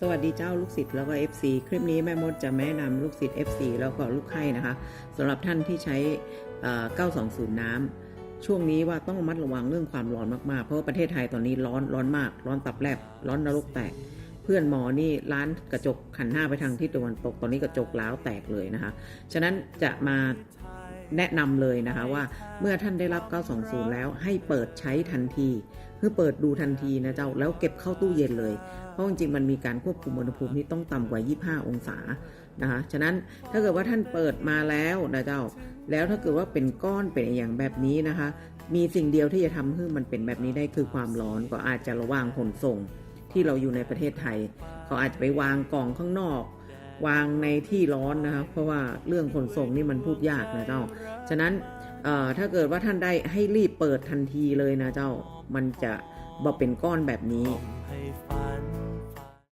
สวัสดีเจ้าลูกศิษย์แล้วก็ FC คลิปนี้แม่มดจะแนะนำลูกศิษย์ FC แล้วก็ลูกไข่นะคะสำหรับท่านที่ใช้เอ่อ920 น้ำช่วงนี้ว่าต้องระมัดระวังเรื่องความร้อนมากๆ เพราะว่าประเทศไทยตอนนี้ร้อนร้อนมาก ร้อนตับแลบร้อนนรกแตก เพื่อนหมอนี่ร้านกระจกขันหน้าไปทางทิศตะวันตกตอนนี้กระจกล้าวแตกเลยนะคะ ฉะนั้นจะมา แนะนำเลยนะคะว่าเมื่อท่านได้รับ 920 แล้วให้เปิดใช้ทันทีคือเปิดดูทันทีนะเจ้าแล้วเก็บเข้าตู้เย็นเลย เพราะจริงๆมันมีการควบคุมอุณหภูมิที่ต้องต่ำกว่า 25 องศานะคะฉะนั้นถ้าเกิดว่าท่านเปิดมาแล้วนะเจ้า แล้วถ้าเกิดว่าเป็นก้อนเป็นอย่างแบบนี้นะคะ มีสิ่งเดียวที่จะทำให้มันเป็นแบบนี้ได้คือความร้อนก็อาจจะระวางขนส่งที่เราอยู่ในประเทศไทย เขาอาจจะไปวางกล่องข้างนอก วางในที่ร้อนนะคะเพราะว่าเรื่องขนส่งนี่มันพูดยากนะเจ้า ฉะนั้นเอ่อถ้าเกิดว่าท่านได้ให้รีบเปิดทันทีเลยนะเจ้า มันจะบ่เป็นก้อนแบบนี้ให้ฟ้า